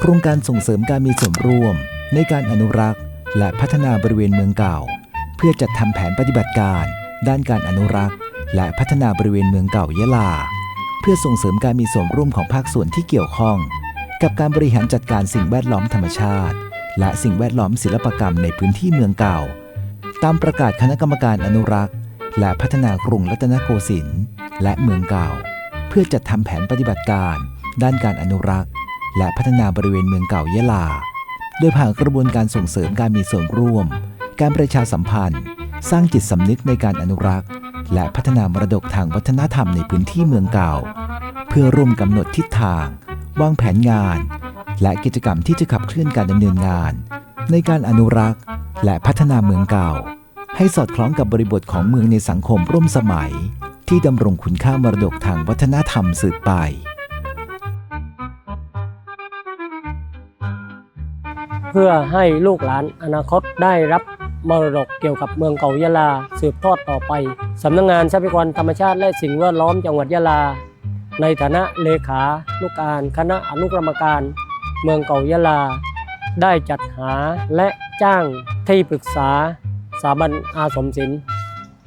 โครงการส่งเสริมการมีส่วนร่วม ในการอนุรักษ์ และพัฒนาบริเวณเมืองเก่า เพื่อจัดทำแผนปฏิบัติการ ด้านการอนุรักษ์ และพัฒนาบริเวณเมืองเก่ายะลา พื่อส่งเสริมการมีส่วนร่วมของภาคส่วนที่เกี่ยวข้อง กับการบริหารจัดการสิ่งแวดล้อมธรรมชาติ และสิ่งแวดล้อมศิลปกรรมในพื้นที่เมืองเก่า ตามประกาศคณะกรรมการอนุรักษ์ และพัฒนากรุงรัตนโกสินทร์และเมืองเก่า เพื่อจัดทำแผนปฏิบัติการ ด้านการอนุรักษ์ และพัฒนาบริเวณเมืองเก่ายะลา โดยผ่านกระบวนการส่งเสริมการมีส่วนร่วม การประชาสัมพันธ์ สร้างจิตสำนึกในการอนุรักษ์ และพัฒนามรดกทางวัฒนธรรมในพื้นที่เมืองเก่า เพื่อร่วมกำหนดทิศทาง วางแผนงาน และกิจกรรมที่จะขับเคลื่อนการดำเนินงาน ในการอนุรักษ์ และพัฒนาเมืองเก่า ให้สอดคล้องกับบริบทของเมืองในสังคมร่วมสมัย ที่ดำรงคุณค่ามรดกทางวัฒนธรรมสืบไปเพื่อให้ลูกหลานอนาคตได้รับ มรดกเกี่ยวกับเมืองเก่ายะลา สืบทอดต่อไปสำนักงงานทรัพยากรธรรมชาติและสิ่งแวดล้อมจังหวัดยะลา ในฐานะเลขานุการคณะอนุกรรมการ เมืองเก่ายะลา ได้จัดหาและจ้างที่ปรึกษาสถาบันอาสมศิลป์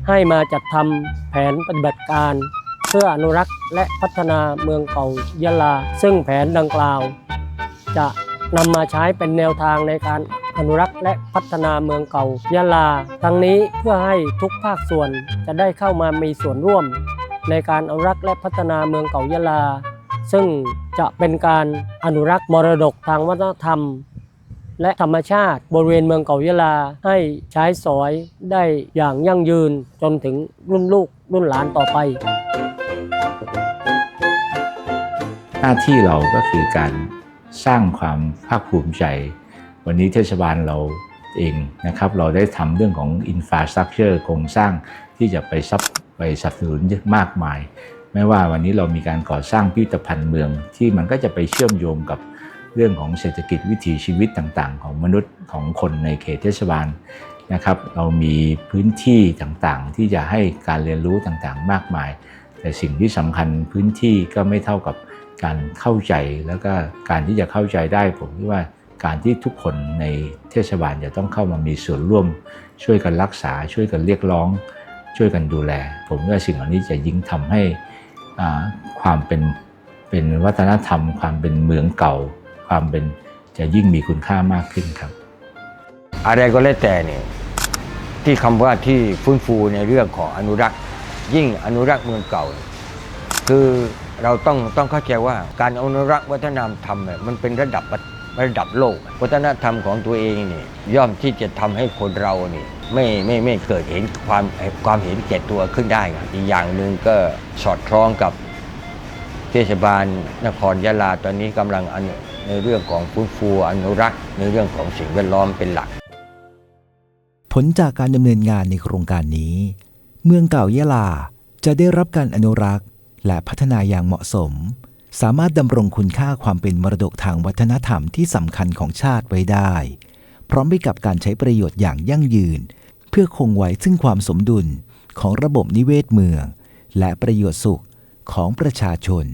ให้มาจัดทำแผนปฏิบัติการ เพื่ออนุรักษ์และพัฒนาเมืองเก่ายะลา ซึ่งแผนดังกล่าว จะนำมาใช้เป็นแนวทางในการ อนุรักษ์และพัฒนาเมืองเก่ายะลา ทั้งนี้เพื่อให้ทุกภาคส่วนจะได้เข้ามามีส่วนร่วม ในการอนุรักษ์และพัฒนาเมืองเก่ายะลา ซึ่งจะเป็นการอนุรักษ์มรดกทางวัฒนธรรม และธรรมชาติบริเวณเมืองเก่ายะลาให้ใช้สอยได้อย่างยั่งยืนจนถึงรุ่นลูกรุ่นหลานต่อไปหน้าที่เราก็คือการสร้างความภาคภูมิใจ วันนี้เทศบาลเราเองนะครับเราได้ทำเรื่องของอินฟ a าสตรั c เจอร์โครงสร้างที่จะไปซับไปสนับสนุนมากมาย ไม่ว่าวันนี้เรามีการก่อสร้างพิพิธภัณฑ์เมือง ที่มันก็จะไปเชื่อมโยงกับเรื่องของเศรษฐกิจวิถีชีวิตต่างๆ ของมนุษย์ของคนในเขตเทศบาลนะครับ เรามีพื้นที่ต่างๆ ที่จะให้การเรียนรู้ต่างๆ มากมาย แต่สิ่งที่สำคัญพื้นที่ก็ไม่เท่ากับการเข้าใจแล้วก็การที่จะเข้าใจได้ผมคิดว่า การที่ทุกคนในเทศบาลจะต้องเข้ามามีส่วนร่วม ช่วยกันรักษา ช่วยกันเรียกร้อง ช่วยกันดูแล ผมว่าสิ่งเหล่านี้จะยิ่งทำให้ความเป็นเป็นวัฒนธรรม ความเป็นเมืองเก่า ความเป็นจะยิ่งมีคุณค่ามากขึ้นครับ อะไรก็แล้วแต่เนี่ยที่คำว่าที่ฟื้นฟูในเรื่องของอนุรักษ์ ยิ่งอนุรักษ์เมืองเก่า คือเราต้องต้องเข้าใจว่าการอนุรักษ์วัฒนธรรมเนี่ยมันเป็นระดับ ระดับโลก วัฒนธรรมของตัวเองนี่ย่อมที่จะทำให้คนเรานี่ไม่ไม่ไม่เกิดเห็นความความเห็นแก่ตัวขึ้นได้ครับอีกอย่างหนึ่งก็สอดคล้องกับเทศบาลนครยะลาตอนนี้กำลังอนุในเรื่องของฟื้นฟูอนุรักษ์ในเรื่องของสิ่งแวดล้อมเป็นหลัก ผลจากการดำเนินงานในโครงการนี้ เมืองเก่ายะลาจะได้รับการอนุรักษ์ และพัฒนาอย่างเหมาะสม สามารถดำรงคุณค่าความเป็นมรดกทางวัฒนธรรมที่สำคัญของชาติไว้ได้ พร้อมไปกับการใช้ประโยชน์อย่างยั่งยืน เพื่อคงไว้ซึ่งความสมดุลของระบบนิเวศเมือง และประโยชน์สุขของประชาชน